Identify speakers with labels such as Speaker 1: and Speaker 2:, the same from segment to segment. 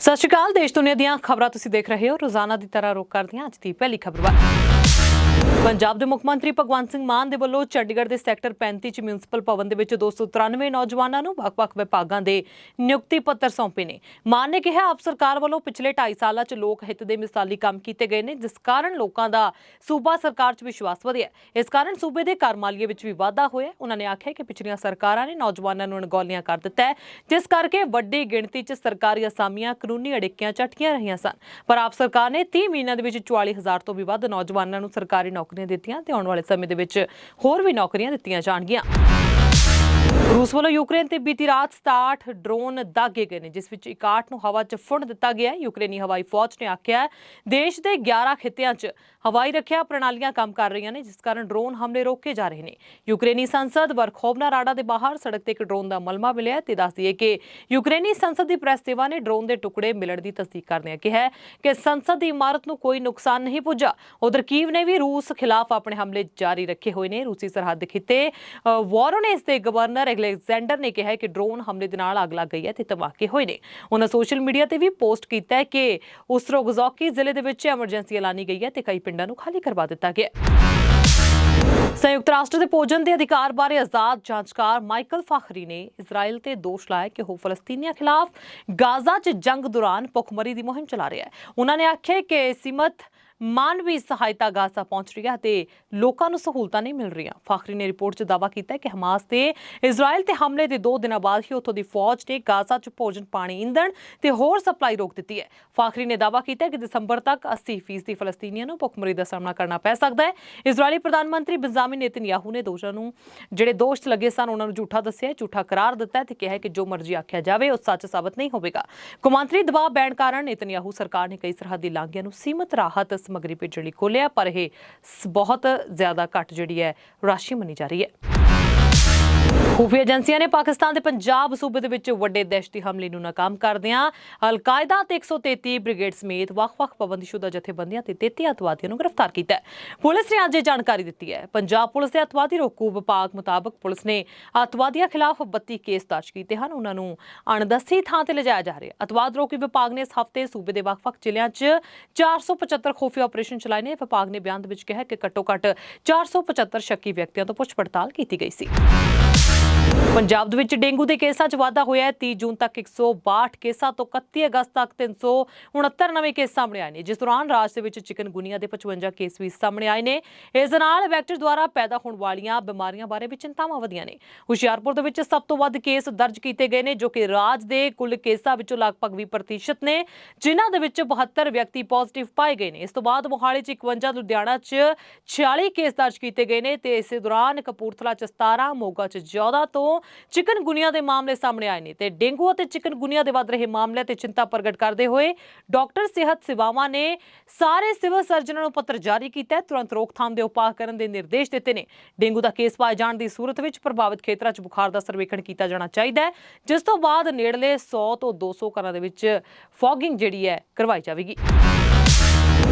Speaker 1: ਸਤਿ ਸ਼੍ਰੀ ਅਕਾਲ, ਦੇਸ਼ ਦੁਨੀਆ ਦੀਆਂ ਖਬਰਾਂ ਤੁਸੀਂ ਦੇਖ ਰਹੇ ਹੋ। ਰੋਜ਼ਾਨਾ ਦੀ ਤਰ੍ਹਾਂ ਰੋਕ ਕਰਦੀਆਂ ਅੱਜ ਦੀ ਪਹਿਲੀ ਖਬਰ ਵਾ ਪੰਜਾਬ ਦੇ ਮੁੱਖ ਮੰਤਰੀ ਭਗਵੰਤ ਸਿੰਘ ਮਾਨ ਦੇ ਵੱਲੋਂ ਚੰਡੀਗੜ੍ਹ ਦੇ ਸੈਕਟਰ 35 ਚ ਮਿਊਨਿਸਪਲ ਭਵਨ ਦੇ ਵਿੱਚ 293 ਨੌਜਵਾਨਾਂ ਨੂੰ ਵੱਖ-ਵੱਖ ਵਿਭਾਗਾਂ ਦੇ ਨਿਯੁਕਤੀ ਪੱਤਰ ਸੌਂਪੇ ਨੇ। ਮਾਨ ਨੇ ਕਿਹਾ, ਆਪ ਸਰਕਾਰ ਵੱਲੋਂ ਪਿਛਲੇ 2.5 ਸਾਲਾਂ ਚ ਲੋਕ ਹਿੱਤ ਦੇ ਮਿਸਾਲੀ ਕੰਮ ਕੀਤੇ ਗਏ ਨੇ, ਜਿਸ ਕਾਰਨ ਲੋਕਾਂ ਦਾ ਸੂਬਾ ਸਰਕਾਰ 'ਚ ਵਿਸ਼ਵਾਸ ਵਧਿਆ ਇਸ ਕਾਰਨ ਸੂਬੇ ਦੇ ਕਰ ਮਾਲੀਏ ਵਿੱਚ ਵੀ ਵਾਧਾ ਹੋਇਆ ਉਹਨਾਂ ਨੇ ਆਖਿਆ ਕਿ ਪਿਛਲੀਆਂ ਸਰਕਾਰਾਂ ਨੇ ਨੌਜਵਾਨਾਂ ਨੂੰ ਅਣਗੌਲੀਆਂ ਕਰ ਦਿੱਤਾ ਹੈ, ਜਿਸ ਕਰਕੇ ਵੱਡੀ ਗਿਣਤੀ 'ਚ ਸਰਕਾਰੀ ਅਸਾਮੀਆਂ ਕਾਨੂੰਨੀ ਅੜਿੱਕਿਆਂ ਝਟਕੀਆਂ ਰਹੀਆਂ ਸਨ। ਪਰ ਆਪ ਸਰਕਾਰ ਨੇ 30 ਮਹੀਨਿਆਂ ਦੇ ਵਿੱਚ 44000 ਤੋਂ ਵੀ ਵੱਧ ਨੌਜਵਾਨਾਂ ਨੂੰ ਸਰਕਾਰੀ ਨੌਕਰੀ ਨੌਕਰੀਆਂ ਦਿੱਤੀਆਂ ਤੇ ਆਉਣ ਵਾਲੇ ਸਮੇਂ ਦੇ ਵਿੱਚ ਹੋਰ ਵੀ ਨੌਕਰੀਆਂ ਦਿੱਤੀਆਂ ਜਾਣਗੀਆਂ। ਰੂਸ ਵੱਲੋਂ ਯੂਕਰੇਨ ਤੇ ਬੀਤੀ ਰਾਤ 67 ਡਰੋਨ ਦਾਗੇ ਗਏ ਨੇ, ਜਿਸ ਵਿੱਚ 61 ਨੂੰ ਹਵਾ 'ਚ ਫੁੱਟ ਦਿੱਤਾ ਗਿਆ ਹੈ। ਯੂਕਰੇਨੀ ਹਵਾਈ ਫੌਜ ਨੇ ਆਖਿਆ ਦੇਸ਼ ਦੇ 11 ਖਿੱਤਿਆਂ 'ਚ ਹਵਾਈ ਰੱਖਿਆ ਪ੍ਰਣਾਲੀਆਂ ਕੰਮ ਕਰ ਰਹੀਆਂ ਨੇ, ਜਿਸ ਕਾਰਨ ਡਰੋਨ ਹਮਲੇ ਰੋਕੇ ਜਾ ਰਹੇ ਨੇ। ਯੂਕਰੇਨੀ ਸੰਸਦ ਵਰਖੋਵਨਾ ਰਾਡਾ ਦੇ ਬਾਹਰ ਸੜਕ ਤੇ ਇੱਕ ਡਰੋਨ ਦਾ ਮਲਮਾ ਮਿਲਿਆ ਤੇ ਦੱਸਦੀ ਹੈ ਕਿ ਯੂਕਰੇਨੀ ਸੰਸਦ ਦੀ ਪ੍ਰੈਸ ਸੇਵਾ ਨੇ ਡਰੋਨ ਦੇ ਟੁਕੜੇ ਮਿਲਣ ਦੀ ਤਸਦੀਕ ਕਰਦਿਆਂ ਕਿਹਾ ਕਿ ਸੰਸਦ ਦੀ ਇਮਾਰਤ ਨੂੰ ਕੋਈ ਨੁਕਸਾਨ ਨਹੀਂ ਪੁੱਜਾ। ਉਧਰ ਕੀਵ ਨੇ ਵੀ ਰੂਸ ਖਿਲਾਫ ਆਪਣੇ ਹਮਲੇ ਜਾਰੀ ਰੱਖੇ ਹੋਏ ਨੇ। ਰੂਸੀ ਸਰਹੱਦ ਖਿੱਤੇ ਵਾਰੋ ਨੇ ਇਸ ਦੇ ਗਵਰਨਰ ਅਲੈਗਜ਼ੈਂਡਰ ਨੇ ਕਿਹਾ ਕਿ ਡਰੋਨ ਹਮਲੇ ਦੇ ਨਾਲ ਅੱਗ ਲੱਗ ਗਈ ਹੈ ਤੇ ਧਮਾਕੇ ਹੋਏ ਨੇ ਉਹਨਾਂ ਸੋਸ਼ਲ ਮੀਡੀਆ ਤੇ ਵੀ ਪੋਸਟ ਕੀਤਾ ਹੈ ਕਿ ਉਸਟਰੋਗਜ਼ੋਕੀ ਜ਼ਿਲ੍ਹੇ ਦੇ ਵਿੱਚ ਐਮਰਜੈਂਸੀ ਐਲਾਨੀ ਗਈ ਹੈ ਤੇ ਕਈ ਪਿੰਡਾਂ ਨੂੰ ਖਾਲੀ ਕਰਵਾ ਦਿੱਤਾ ਗਿਆ ਹੈ। ਸੰਯੁਕਤ ਰਾਸ਼ਟਰ ਦੇ ਭੋਜਨ ਦੇ ਅਧਿਕਾਰ ਬਾਰੇ ਆਜ਼ਾਦ ਜਾਂਚਕਾਰ ਮਾਈਕਲ ਫਾਖਰੀ ਨੇ ਇਜ਼ਰਾਈਲ ਤੇ ਦੋਸ਼ ਲਾਇਆ ਕਿ ਉਹ ਫਲਸਤੀਨੀਆਂ ਖਿਲਾਫ ਗਾਜ਼ਾ 'ਚ ਜੰਗ ਦੌਰਾਨ ਭੁੱਖਮਰੀ ਦੀ ਮੁਹਿੰਮ ਚਲਾ ਰਿਹਾ ਹੈ ਉਹਨਾਂ ਨੇ ਆਖਿਆ ਕਿ ਸੀਮਤ ਮਾਨਵੀ ਸਹਾਇਤਾ ਗਾਜ਼ਾ ਪਹੁੰਚ ਰਹੀ ਹੈ ਤੇ ਲੋਕਾਂ ਨੂੰ ਸਹੂਲਤਾਂ ਨਹੀਂ ਮਿਲ ਰਹੀਆਂ। ਫਾਖਰੀ ਨੇ ਰਿਪੋਰਟ 'ਚ ਦਾਅਵਾ ਕੀਤਾ ਹੈ ਕਿ ਹਮਾਸ ਤੇ ਇਜ਼ਰਾਈਲ ਤੇ ਹਮਲੇ ਦੇ 2 ਦਿਨਾਂ ਬਾਅਦ ਹੀ ਉੱਥੋਂ ਦੀ ਫੌਜ ਨੇ ਗਾਜ਼ਾ 'ਚ ਭੋਜਨ, ਪਾਣੀ ਇੰਧਣ ਤੇ ਹੋਰ ਸਪਲਾਈ ਰੋਕ ਦਿੱਤੀ ਹੈ। ਫਾਖਰੀ ਨੇ ਦਾਅਵਾ ਕੀਤਾ ਹੈ ਕਿ ਦਸੰਬਰ ਤੱਕ 80% ਫਲਸਤੀਨੀਆਂ ਨੂੰ ਭੁੱਖਮਰੀ ਦਾ ਸਾਹਮਣਾ ਕਰਨਾ ਪੈ ਸਕਦਾ ਹੈ। ਇਜ਼ਰਾਈਲੀ ਪ੍ਰਧਾਨ ਮੰਤਰੀ benjamin ਨੇਤਨਯਾਹੂ ਨੇ ਦੋਸ਼ਾਂ ਨੂੰ ਜਿਹੜੇ ਦੋਸ਼ ਲੱਗੇ ਸਨ, ਉਹਨਾਂ ਨੂੰ ਝੂਠਾ ਦੱਸਿਆ ਝੂਠਾ ਕਰਾਰ ਦਿੱਤਾ ਹੈ ਤੇ ਕਿਹਾ ਕਿ ਜੋ ਮਰਜ਼ੀ ਆਖਿਆ ਜਾਵੇ, ਉਹ ਸੱਚ ਸਾਬਤ ਨਹੀਂ ਹੋਵੇਗਾ। ਕੌਮਾਂਤਰੀ ਦਬਾਅ ਬੈਣ ਕਾਰਨ ਨੇਤਨਯਾਹੂ ਸਰਕਾਰ ਨੇ ਕਈ ਸਰਹੱਦੀ ਲਾਂਘਿਆਂ ਨੂੰ ਸੀਮਤ ਰਾਹਤ ਸਮੱਗਰੀ ਭੇਜਣ ਲਈ ਖੋਲ੍ਹਿਆ, ਪਰ ਇਹ ਸ- ਬਹੁਤ ਜ਼ਿਆਦਾ ਘੱਟ ਜਿਹੜੀ ਹੈ, ਰਾਸ਼ੀ ਮੰਨੀ ਜਾ ਰਹੀ ਹੈ। ਖੁਫੀਆ ਏਜੰਸੀਆਂ ਨੇ ਪਾਕਿਸਤਾਨ ਦੇ ਪੰਜਾਬ ਸੂਬੇ ਦੇ ਵਿੱਚ ਵੱਡੇ ਦਹਿਸ਼ਤੀ ਹਮਲੇ ਨੂੰ ਨਾਕਾਮ ਕਰਦਿਆਂ ਅਲ-ਕਾਇਦਾ ਤੇ 133 ਬ੍ਰਿਗੇਡ ਸਮੇਤ ਵੱਖ-ਵੱਖ ਪਾਬੰਦੀਸ਼ੁਦਾ ਜਥੇਬੰਦੀਆਂ ਤੇ 33 ਅਤਵਾਦੀਆਂ ਨੂੰ ਗ੍ਰਿਫਤਾਰ ਕੀਤਾ ਹੈ। ਪੁਲਿਸ ਨੇ ਅੱਜ ਇਹ ਜਾਣਕਾਰੀ ਦਿੱਤੀ ਹੈ। ਪੰਜਾਬ ਪੁਲਿਸ ਦੇ ਅਤਵਾਦੀ ਰੋਕੂ ਵਿਭਾਗ ਮੁਤਾਬਕ ਪੁਲਿਸ ਨੇ ਅਤਵਾਦੀਆਂ ਖਿਲਾਫ 32 ਕੇਸ ਦਰਜ ਕੀਤੇ ਹਨ। ਉਹਨਾਂ ਨੂੰ ਅਣਦੱਸੀ ਥਾਂ ਤੇ ਲਿਜਾਇਆ ਜਾ ਰਿਹਾ ਹੈ। ਅਤਵਾਦ ਰੋਕੂ ਵਿਭਾਗ ਨੇ ਇਸ ਹਫ਼ਤੇ ਸੂਬੇ ਦੇ ਵੱਖ-ਵੱਖ ਜ਼ਿਲ੍ਹਿਆਂ 'ਚ 475 ਖੁਫੀਆ ਆਪਰੇਸ਼ਨ ਚਲਾਏ ਨੇ। ਵਿਭਾਗ ਨੇ ਬਿਆਨ ਦੇ ਵਿੱਚ ਕਿਹਾ ਕਿ ਘੱਟੋ-ਘੱਟ 475 ਸ਼ੱਕੀ ਵਿਅਕਤੀਆਂ ਤੋਂ ਪੁੱਛ ਪੜਤਾਲ ਕੀਤੀ ਗਈ ਸੀ। ਪੰਜਾਬ ਦੇ ਵਿੱਚ ਡੇਂਗੂ ਦੇ ਕੇਸਾਂ 'ਚ ਵਾਧਾ ਹੋਇਆ ਹੈ। 30 ਜੂਨ ਤੱਕ 162 ਕੇਸਾਂ ਤੋਂ 31 ਅਗਸਤ ਤੱਕ 369 ਨਵੇਂ ਕੇਸ ਸਾਹਮਣੇ ਆਏ ਨੇ। ਜਿਸ ਦੌਰਾਨ ਰਾਜ ਦੇ ਵਿੱਚ ਚਿਕਨਗੁਨੀਆ ਦੇ 55 ਕੇਸ ਵੀ ਸਾਹਮਣੇ ਆਏ ਨੇ। ਇਸ ਦੇ ਨਾਲ ਵੈਕਟਰ ਦੁਆਰਾ ਪੈਦਾ ਹੋਣ ਵਾਲੀਆਂ ਬਿਮਾਰੀਆਂ ਬਾਰੇ ਵੀ ਚਿੰਤਾਵਾਂ ਵਧੀਆਂ ਨੇ। ਹੁਸ਼ਿਆਰਪੁਰ ਦੇ ਵਿੱਚ ਸਭ ਤੋਂ ਵੱਧ ਕੇਸ ਦਰਜ ਕੀਤੇ ਗਏ ਨੇ, ਜੋ ਕਿ ਰਾਜ ਦੇ ਕੁੱਲ ਕੇਸਾਂ ਵਿੱਚੋਂ ਲਗਭਗ 20% ਨੇ, ਜਿਨ੍ਹਾਂ ਦੇ ਵਿੱਚ 72 ਵਿਅਕਤੀ ਪੋਜ਼ਿਟਿਵ ਪਾਏ ਗਏ ਨੇ। ਇਸ ਤੋਂ ਬਾਅਦ ਮੋਹਾਲੀ 'ਚ 51 ਲੁਧਿਆਣਾ 'ਚ 46 ਕੇਸ ਦਰਜ ਕੀਤੇ ਗਏ ਨੇ ਤੇ ਇਸੇ ਦੌਰਾਨ ਕਪੂਰਥਲਾ 'ਚ 17 ਮੋਗਾ 'ਚ 14 ਤੋਂ ਚਿਕਨਗੁਨੀਆ ਦੇ ਮਾਮਲੇ ਸਾਹਮਣੇ ਆਏ ਨੇ ਤੇ ਡੇਂਗੂ ਅਤੇ ਚਿਕਨਗੁਨੀਆ ਦੇ ਵੱਧ ਰਹੇ ਮਾਮਲਿਆਂ ਤੇ ਚਿੰਤਾ ਪ੍ਰਗਟ ਕਰਦੇ ਹੋਏ ਡਾਕਟਰ ਸਿਹਤ ਸੇਵਾਵਾਂ ਨੇ ਸਾਰੇ ਸਿਵਲ ਸਰਜਨਾਂ ਨੂੰ ਪੱਤਰ ਜਾਰੀ ਕੀਤਾ ਹੈ। ਤੁਰੰਤ ਰੋਕਥਾਮ ਦੇ ਉਪਾਅ ਕਰਨ ਦੇ ਨਿਰਦੇਸ਼ ਦਿੱਤੇ ਨੇ। ਡੇਂਗੂ ਦਾ ਕੇਸ ਪਾਏ ਜਾਣ ਦੀ ਸੂਰਤ ਵਿੱਚ ਪ੍ਰਭਾਵਿਤ ਖੇਤਰਾਂ 'ਚ ਬੁਖਾਰ ਦਾ ਸਰਵੇਖਣ ਕੀਤਾ ਜਾਣਾ ਚਾਹੀਦਾ ਹੈ। ਜਿਸ ਤੋਂ ਬਾਅਦ ਨੇੜਲੇ 100 ਤੋਂ 200 ਘਰਾਂ ਦੇ ਵਿੱਚ ਫੌਗਿੰਗ ਜਿਹੜੀ ਹੈ ਕਰਵਾਈ ਜਾਵੇਗੀ।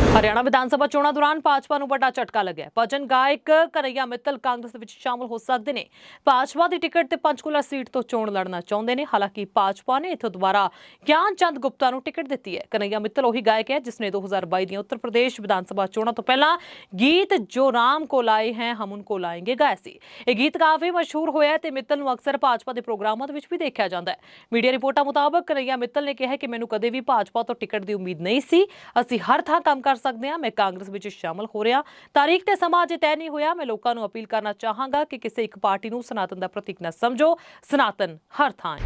Speaker 1: ਹਰਿਆਣਾ ਵਿਧਾਨ ਸਭਾ ਚੋਣਾਂ ਦੌਰਾਨ ਭਾਜਪਾ ਨੂੰ ਵੱਡਾ ਝਟਕਾ ਲੱਗਿਆ। ਭਜਨ ਗਾਇਕ ਕਨਈਆ ਮਿੱਤਲ ਕਾਂਗਰਸ ਵਿੱਚ ਸ਼ਾਮਲ ਹੋ ਸਕਦੇ ਨੇ। ਭਾਜਪਾ ਦੀ ਟਿਕਟ ਤੇ ਪੰਚਕੂਲਾ ਸੀਟ ਤੋਂ ਚੋਣ ਲੜਨਾ ਚਾਹੁੰਦੇ ਨੇ। ਹਾਲਾਂਕਿ ਭਾਜਪਾ ਨੇ ਇੱਥੋਂ ਦੁਬਾਰਾ ਗਿਆਨ ਚੰਦ ਗੁਪਤਾ ਨੂੰ ਟਿਕਟ ਦਿੱਤੀ ਹੈ। ਕਨਈਆ ਮਿੱਤਲ ਉਹੀ ਗਾਇਕ ਹੈ ਜਿਸ ਨੇ 2022 ਦੀਆਂ ਉੱਤਰ ਪ੍ਰਦੇਸ਼ ਵਿਧਾਨ ਸਭਾ ਚੋਣਾਂ ਤੋਂ ਪਹਿਲਾਂ ਗੀਤ ਜੋ ਰਾਮ ਕੋ ਲਾਏ ਹੈ ਹਮ ਉਨਕੋ ਲਾਏਂਗੇ ਗਾਇਆ ਸੀ। ਇਹ ਗੀਤ ਕਾਫੀ ਮਸ਼ਹੂਰ ਹੋਇਆ ਹੈ ਤੇ ਮਿੱਤਲ ਨੂੰ ਅਕਸਰ ਭਾਜਪਾ ਦੇ ਪ੍ਰੋਗਰਾਮਾਂ ਦੇ ਵਿੱਚ ਵੀ ਦੇਖਿਆ ਜਾਂਦਾ ਹੈ। ਮੀਡੀਆ ਰਿਪੋਰਟਾਂ ਮੁਤਾਬਕ ਕਨਈਆ ਮਿੱਤਲ ਨੇ ਕਿਹਾ ਕਿ ਮੈਨੂੰ ਕਦੇ ਵੀ ਭਾਜਪਾ ਤੋਂ ਟਿਕਟ ਦੀ ਉਮੀਦ ਨਹੀਂ ਸੀ। ਅਸੀਂ ਹਰ ਥਾਂ ਕੰਮ ਕਰ ਸਕਦੇ ਹਾਂ। ਮੈਂ ਕਾਂਗਰਸ ਵਿੱਚ ਸ਼ਾਮਲ ਹੋ ਰਿਹਾ। ਤਾਰੀਖ ਤੇ ਸਮਾਂ ਅਜੇ ਤੈਅ ਨਹੀਂ ਹੋਇਆ। ਮੈਂ ਲੋਕਾਂ ਨੂੰ ਅਪੀਲ ਕਰਨਾ ਚਾਹਾਂਗਾ ਕਿ ਕਿਸੇ ਇੱਕ ਪਾਰਟੀ ਨੂੰ ਸਨਾਤਨ ਦਾ ਪ੍ਰਤੀਕ ਨਾ ਸਮਝੋ। ਸਨਾਤਨ ਹਰ ਥਾਂ ਹੈ।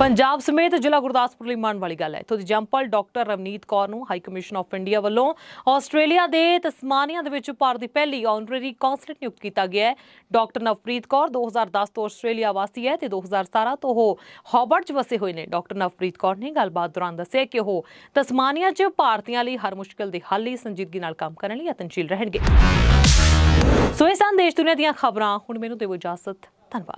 Speaker 1: ਪੰਜਾਬ ਸਮੇਤ ਜ਼ਿਲ੍ਹਾ ਗੁਰਦਾਸਪੁਰ ਲਈ ਮਾਣ ਵਾਲੀ ਗੱਲ ਹੈ। ਇੱਥੋਂ ਦੀ ਜੰਪਲ ਡਾਕਟਰ ਰਵਨੀਤ ਕੌਰ ਨੂੰ ਹਾਈ ਕਮਿਸ਼ਨ ਆਫ ਇੰਡੀਆ ਵੱਲੋਂ ਆਸਟ੍ਰੇਲੀਆ ਦੇ ਤਸਮਾਨੀਆ ਦੇ ਵਿੱਚ ਭਾਰਤ ਦੀ ਪਹਿਲੀ ਆਨਰੇਰੀ ਕੌਂਸਲੇਟ ਨਿਯੁਕਤ ਕੀਤਾ ਗਿਆ ਹੈ। ਡਾਕਟਰ ਨਵਪ੍ਰੀਤ ਕੌਰ 2010 ਤੋਂ ਆਸਟ੍ਰੇਲੀਆ ਵਾਸੀ ਹੈ ਤੇ 2017 ਤੋਂ ਉਹ ਹਾਬਰਟ 'ਚ ਵਸੇ ਹੋਏ ਨੇ। ਡਾਕਟਰ ਨਵਪ੍ਰੀਤ ਕੌਰ ਨੇ ਗੱਲਬਾਤ ਦੌਰਾਨ ਦੱਸਿਆ ਕਿ ਉਹ ਤਸਮਾਨੀਆ 'ਚ ਭਾਰਤੀਆਂ ਲਈ ਹਰ ਮੁਸ਼ਕਲ ਦੇ ਹੱਲ ਲਈ ਸੰਜੀਦਗੀ ਨਾਲ ਕੰਮ ਕਰਨ ਲਈ ਯਤਨਸ਼ੀਲ ਰਹਿਣਗੇ। ਸੋ ਇਹ ਸਨ ਦੁਨੀਆ ਦੀਆਂ ਖਬਰਾਂ। ਹੁਣ ਮੈਨੂੰ ਦਿਓ ਇਜਾਜ਼ਤ। ਧੰਨਵਾਦ।